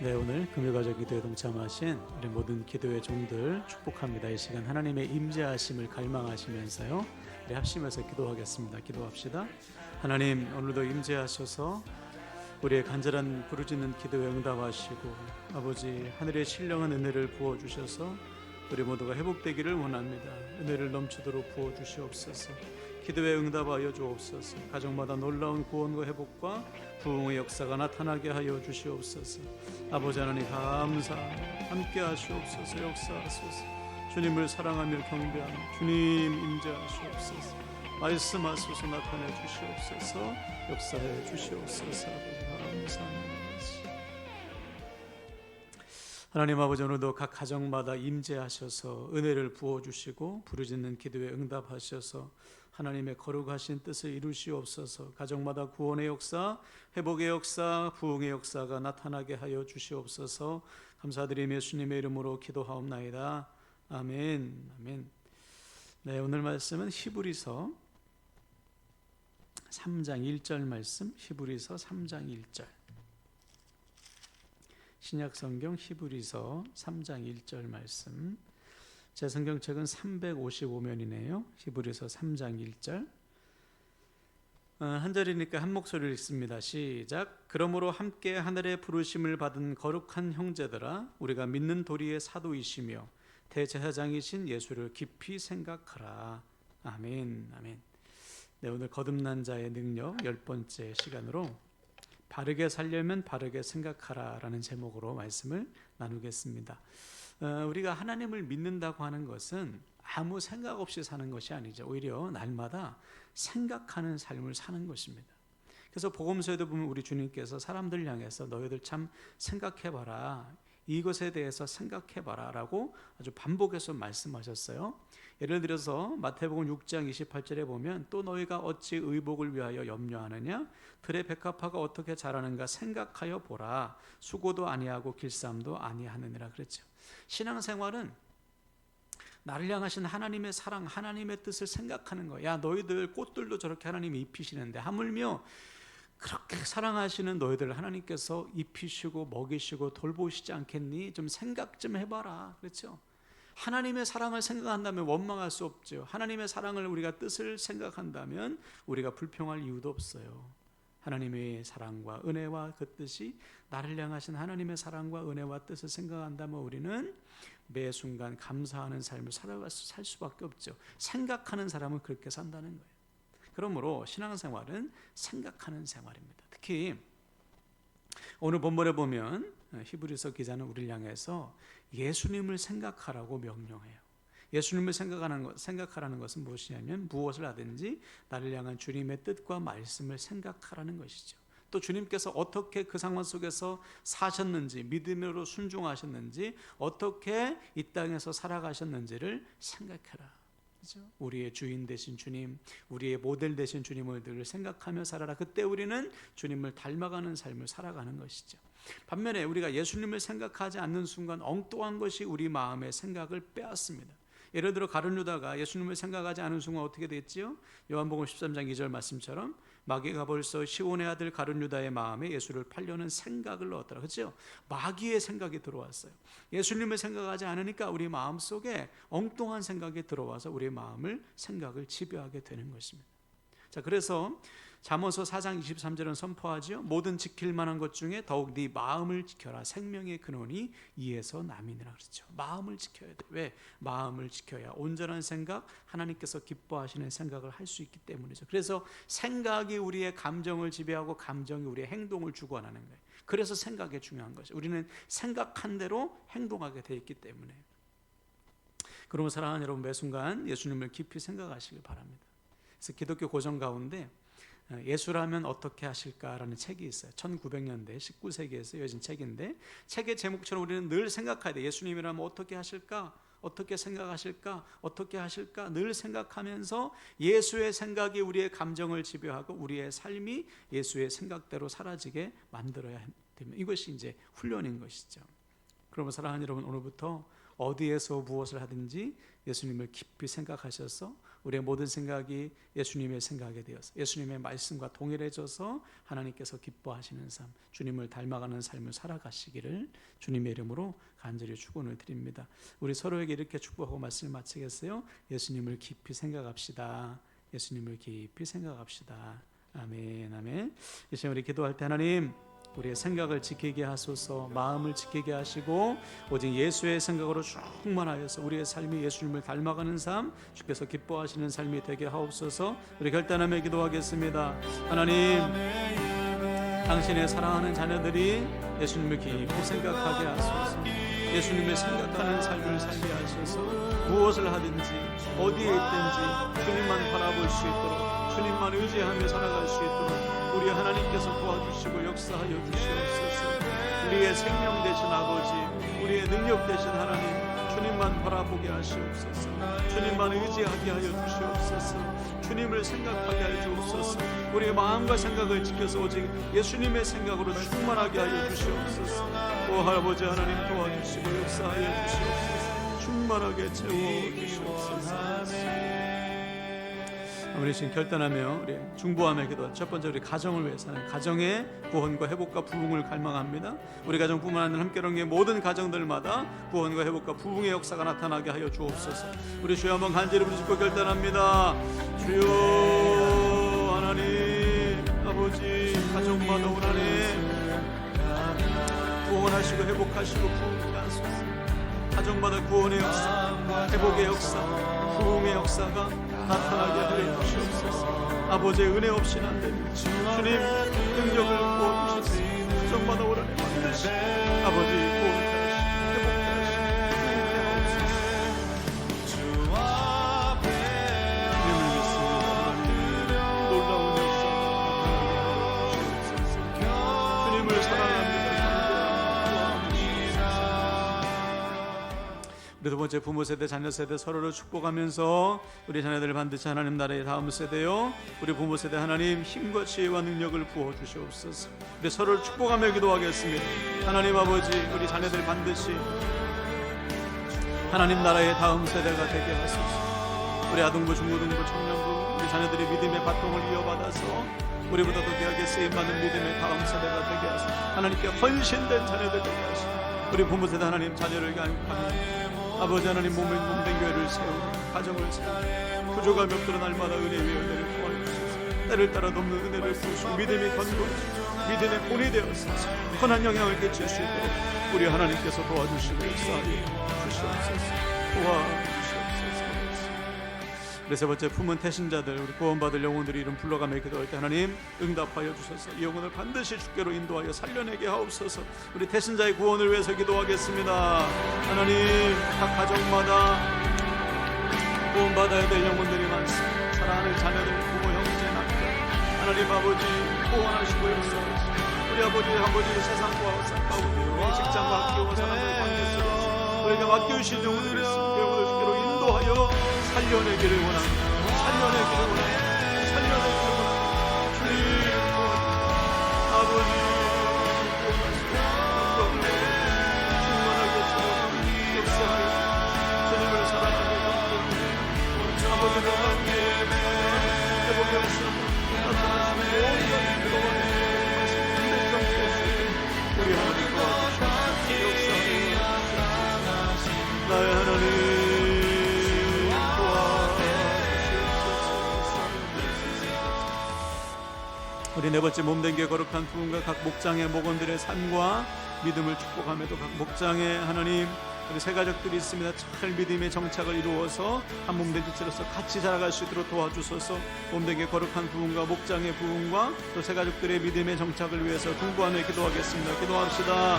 네, 오늘 금요가족 기도에 동참하신 우리 모든 기도의 종들 축복합니다. 이 시간 하나님의 임재하심을 갈망하시면서요. 우리 합심해서 기도하겠습니다. 기도합시다. 하나님, 오늘도 임재하셔서 우리의 간절한 부르짖는 기도에 응답하시고 아버지 하늘의 신령한 은혜를 부어 주셔서 우리 모두가 회복되기를 원합니다. 은혜를 넘치도록 부어 주시옵소서. 기도에 응답하여 주옵소서. 가정마다 놀라운 구원과 회복과 부흥의 역사가 나타나게 하여 주시옵소서. 아버지 하나님 감사합니다. 함께 하시옵소서. 역사하소서. 주님을 사랑하며 경배하며 주님 임재하시옵소서. 말씀하소서 나타내 주시옵소서. 역사해 주시옵소서. 아버지 감사합니다. 하나님 아버지 오늘도 각 가정마다 임재하셔서 은혜를 부어 주시고 부르짖는 기도에 응답하셔서 하나님의 거룩하신 뜻을 이루시옵소서. 가정마다 구원의 역사, 회복의 역사, 부흥의 역사가 나타나게 하여 주시옵소서. 감사드리며 주님의 이름으로 기도하옵나이다. 아멘. 아멘. 네, 오늘 말씀은 히브리서 3장 1절 말씀, 히브리서 3장 1절. 신약 성경 히브리서 3장 1절 말씀. 제 성경책은 355면이네요. 히브리서 3장 1절. 어, 한 절이니까 한 목소리를 읽습니다. 시작. 그러므로 함께 하늘의 부르심을 받은 거룩한 형제들아 우리가 믿는 도리의 사도이시며 대제사장이신 예수를 깊이 생각하라. 아멘. 아멘. 네, 오늘 거듭난 자의 능력 열 번째 시간으로 바르게 살려면 바르게 생각하라라는 제목으로 말씀을 나누겠습니다. 어, 우리가 하나님을 믿는다고 하는 것은 아무 생각 없이 사는 것이 아니죠. 오히려 날마다 생각하는 삶을 사는 것입니다. 그래서 복음서에도 보면 우리 주님께서 사람들 향해서 너희들 참 생각해봐라. 이것에 대해서 생각해봐라 라고 아주 반복해서 말씀하셨어요. 예를 들어서 마태복음 6장 28절에 보면 또 너희가 어찌 의복을 위하여 염려하느냐 들의 백합화가 어떻게 자라는가 생각하여 보라 수고도 아니하고 길쌈도 아니하느니라 그랬죠. 신앙생활은 나를 향하신 하나님의 사랑, 하나님의 뜻을 생각하는 거야. 야, 너희들 꽃들도 저렇게 하나님이 입히시는데 하물며 그렇게 사랑하시는 너희들 하나님께서 입히시고 먹이시고 돌보시지 않겠니? 좀 생각 좀 해봐라. 그렇죠? 하나님의 사랑을 생각한다면 원망할 수 없죠. 하나님의 사랑을 우리가 뜻을 생각한다면 우리가 불평할 이유도 없어요. 하나님의 사랑과 은혜와 그 뜻이 나를 향하신 하나님의 사랑과 은혜와 뜻을 생각한다면 우리는 매 순간 감사하는 삶을 살아갈 수, 살 수밖에 없죠. 생각하는 사람은 그렇게 산다는 거예요. 그러므로 신앙생활은 생각하는 생활입니다. 특히 오늘 본문에 보면 히브리서 기자는 우리를 향해서 예수님을 생각하라고 명령해요. 예수님을 생각하는 것, 생각하라는 것은 무엇이냐면 무엇을 하든지 나를 향한 주님의 뜻과 말씀을 생각하라는 것이죠. 또 주님께서 어떻게 그 상황 속에서 사셨는지 믿음으로 순종하셨는지 어떻게 이 땅에서 살아가셨는지를 생각해라. 우리의 주인 되신 주님, 우리의 모델 되신 주님을 늘 생각하며 살아라. 그때 우리는 주님을 닮아가는 삶을 살아가는 것이죠. 반면에 우리가 예수님을 생각하지 않는 순간 엉뚱한 것이 우리 마음의 생각을 빼앗습니다. 예를 들어 가룟 유다가 예수님을 생각하지 않은 순간 어떻게 됐지요? 요한복음 13장 2절 말씀처럼 마귀가 벌써 시온의 아들 가룟 유다의 마음에 예수를 팔려는 생각을 넣었더라. 그렇죠? 마귀의 생각이 들어왔어요. 예수님을 생각하지 않으니까 우리 마음 속에 엉뚱한 생각이 들어와서 우리 마음을 생각을 지배하게 되는 것입니다. 자, 그래서 잠언서 4장 23절은 선포하지요. 모든 지킬 만한 것 중에 더욱 네 마음을 지켜라. 생명의 근원이 이에서 남이니라 그렇죠. 마음을 지켜야 돼. 왜? 마음을 지켜야 온전한 생각, 하나님께서 기뻐하시는 생각을 할 수 있기 때문이죠. 그래서 생각이 우리의 감정을 지배하고 감정이 우리의 행동을 주관하는 거예요. 그래서 생각이 중요한 거죠. 우리는 생각한 대로 행동하게 돼 있기 때문에. 그러면 사랑하는 여러분 매 순간 예수님을 깊이 생각하시길 바랍니다. 그래서 기독교 고정 가운데 예수라면 어떻게 하실까라는 책이 있어요. 1900년대 19세기에 쓰여진 책인데 책의 제목처럼 우리는 늘 생각해야 돼. 예수님이라면 어떻게 하실까? 어떻게 생각하실까? 어떻게 하실까? 늘 생각하면서 예수의 생각이 우리의 감정을 지배하고 우리의 삶이 예수의 생각대로 사라지게 만들어야 됩니다. 이것이 이제 훈련인 것이죠. 그러면 사랑하는 여러분 오늘부터 어디에서 무엇을 하든지 예수님을 깊이 생각하셔서 우리의 모든 생각이 예수님의 생각이 되어서 예수님의 말씀과 동일해져서 하나님께서 기뻐하시는 삶, 주님을 닮아가는 삶을 살아가시기를 주님의 이름으로 간절히 축원을 드립니다. 우리 서로에게 이렇게 축복하고 말씀을 마치겠어요. 예수님을 깊이 생각합시다. 예수님을 깊이 생각합시다. 아멘, 아멘. 이제 우리 기도할 때 하나님 우리의 생각을 지키게 하소서 마음을 지키게 하시고 오직 예수의 생각으로 충만하여서 우리의 삶이 예수님을 닮아가는 삶 주께서 기뻐하시는 삶이 되게 하옵소서. 우리 결단하며 기도하겠습니다. 하나님 당신의 사랑하는 자녀들이 예수님을 깊이 생각하게 하소서 예수님의 생각하는 삶을 살게 하셔서 무엇을 하든지 어디에 있든지 주님만 바라볼 수 있도록 주님만 의지하며 살아갈 수 있도록 우리 하나님께서 도와주시고 역사하여 주시옵소서. 우리의 생명 되신 아버지, 우리의 능력 되신 하나님, 주님만 바라보게 하시옵소서. 주님만 의지하게 하여 주시옵소서. 주님을 생각하게 하여 주옵소서. 우리의 마음과 생각을 지켜서 오직 예수님의 생각으로 충만하게 하여 주시옵소서. 오 아버지 하나님 도와주시고 역사하여 주시옵소서. 충만하게 채워 주시옵소서. 우리 지금 결단하며 우리 중보함의 기도 첫 번째 우리 가정을 위해서는 가정의 구원과 회복과 부흥을 갈망합니다. 우리 가정뿐만 아니라 함께하는 게 모든 가정들마다 구원과 회복과 부흥의 역사가 나타나게 하여 주옵소서. 우리 주여 한번 간절히 부르짖고 결단합니다. 주여 하나님 아버지 가정마다 오나님 구원하시고 회복하시고 부흥케 하소서. 가정마다 구원의 역사, 회복의 역사, 부흥의 역사가 나타나게 하여 주시옵소서. 아버지의 은혜 없이는 안 됩니다 주님 능력을 부어주셔서 정마다 오라니 반드시 아버지 구원 번째 부모 세대, 자녀 세대 서로를 축복하면서 우리 자녀들 반드시 하나님 나라의 다음 세대요. 우리 부모 세대 하나님 힘과 지혜와 능력을 부어 주시옵소서. 우리 서로를 축복하며 기도하겠습니다. 하나님 아버지, 우리 자녀들 반드시 하나님 나라의 다음 세대가 되게 하소서. 우리 아동부, 중고등부, 청년부, 우리 자녀들이 믿음의 바통을 이어받아서 우리보다 더 귀하게 쓰임 받는 믿음의 다음 세대가 되게 하소서. 하나님께 헌신된 자녀들 되게 하소서. 우리 부모 세대 하나님 자녀를 교육하며 아버지 하나님 몸을 몸된 교회를 세우고 가정을 세우고 부족함이 없도록 날마다 은혜 위에 은혜를 도와주소서. 때를 따라 돕는 은혜를 부으시고 믿음이 건고해주시고 믿음의 본이 되어서 선한 영향을 끼칠 수 있도록 우리 하나님께서 도와주시고 역사하여 주시옵소서. 도와주시옵소서 세 번째 품은 태신자들 우리 구원받을 영혼들이 이름 불러가며 기도할 때 하나님 응답하여 주셔서. 이 영혼을 반드시 주께로 인도하여 살려내게 하옵소서. 우리 태신자의 구원을 위해서 기도하겠습니다. 하나님 각 가정마다 구원받아야 될 영혼들이 많습니다. 사랑하는 자녀들 부모 형제 남편. 하나님 아버지 구원하시고 역사하시고 우리 아버지 아버지 세상과 우리 직장과 학교와 사람들 관계 속에서 우리가 맡겨주신 영혼들이 있습니다. 영혼을 주께로 인도하여 살려내기를 원합니다. 살려내기를 원합니다. 살려내기를 원합니다. 네 번째 몸된 게 거룩한 부흥과 각 목장의 목원들의 삶과 믿음을 축복함에도 각 목장의 하나님 우리 세 가족들이 있습니다. 잘 믿음의 정착을 이루어서 한 몸된 지체로서 같이 자라갈 수 있도록 도와주소서. 몸된 게 거룩한 부흥과 목장의 부흥과 또 세 가족들의 믿음의 정착을 위해서 중보하며 기도하겠습니다. 기도합시다.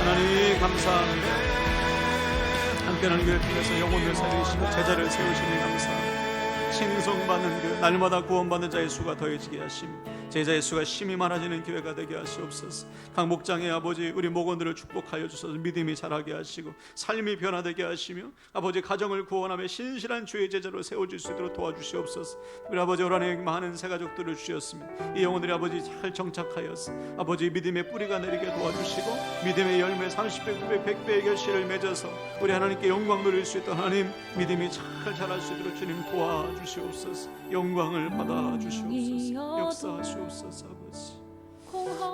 하나님 감사합니다. 함께하는 교회 통해서 영혼을 살리시고 제자를 세우시니 감사합니다. 칭송받는 그 날마다 구원받는 자의 수가 더해지게 하심 제자의 수가 심히 많아지는 교회가 되게 하시옵소서. 각 목장의 아버지 우리 목원들을 축복하여 주셔서 믿음이 자라게 하시고 삶이 변화되게 하시며 아버지 가정을 구원하며 신실한 주의 제자로 세워줄 수 있도록 도와주시옵소서. 우리 아버지 올 한해 많은 새 가족들을 주셨습니다. 이 영혼들이 아버지 잘 정착하여서 아버지 믿음의 뿌리가 내리게 도와주시고 믿음의 열매 30배, 9배, 100배의 결실을 맺어서 우리 하나님께 영광 누릴 수 있도록 하나님 믿음이 잘 자랄 수 있도록 주님 도와주시옵소서. 영광을 받아 주시옵소서. 역사하시옵소서 아버지.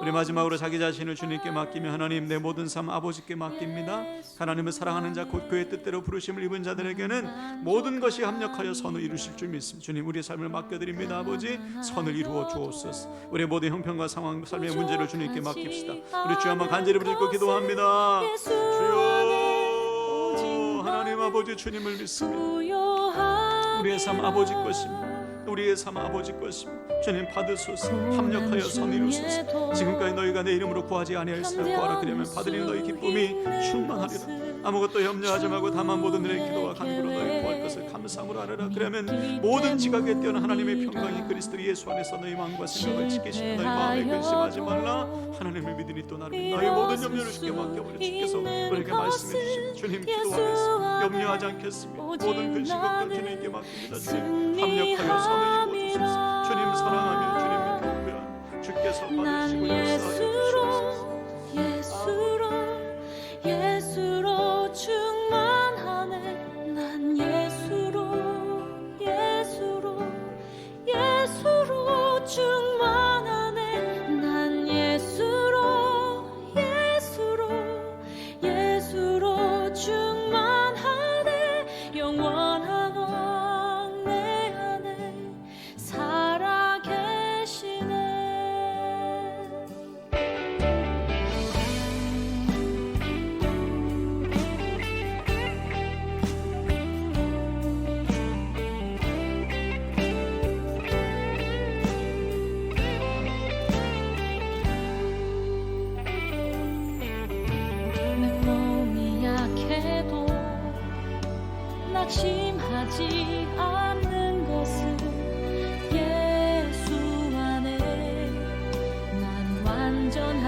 우리 마지막으로 자기 자신을 주님께 맡기며 하나님 내 모든 삶 아버지께 맡깁니다. 하나님을 사랑하는 자 곧 그의 뜻대로 부르심을 입은 자들에게는 모든 것이 합력하여 선을 이루실 줄 믿습니다. 주님 우리의 삶을 맡겨드립니다. 아버지 선을 이루어 주옵소서. 우리의 모든 형편과 상황 삶의 문제를 주님께 맡깁시다. 우리 주 한번 간절히 부르고 기도합니다. 주여 하나님 아버지 주님을 믿습니다. 우리의 삶 아버지 것입니다. 우리의 삶 아버지 것입니다. 주님 받으소서 합력하여 선 이루소서. 지금까지 너희가 내 이름으로 구하지 아니하였으나 구하라 그러면 받으리 너희 기쁨이 충만하리라. 아무것도 염려하지 말고 다만 모든 일의 기도와 간구로 너희 구할 것을 감사함으로 하느라. 그러면 모든 지각에 뛰어난 하나님의 평강이 그리스도 예수 안에서 너희 마음과 생각을 지키시는 너희 마음에 근심하지 말라. 하나님을 믿으니 또 나를 믿 너희 모든 염려를 주께 맡겨버려 주께서 우리에게 말씀해 주신 주님 기도하겠습니다. 염려하지 않겠습니다. 모든 근심 걱정 주님께 맡깁니다. 주님 합력하여 선을 이루어 주소서. 주님 사랑하며 주님 경배하며 주께서 받으시고 역사하여 난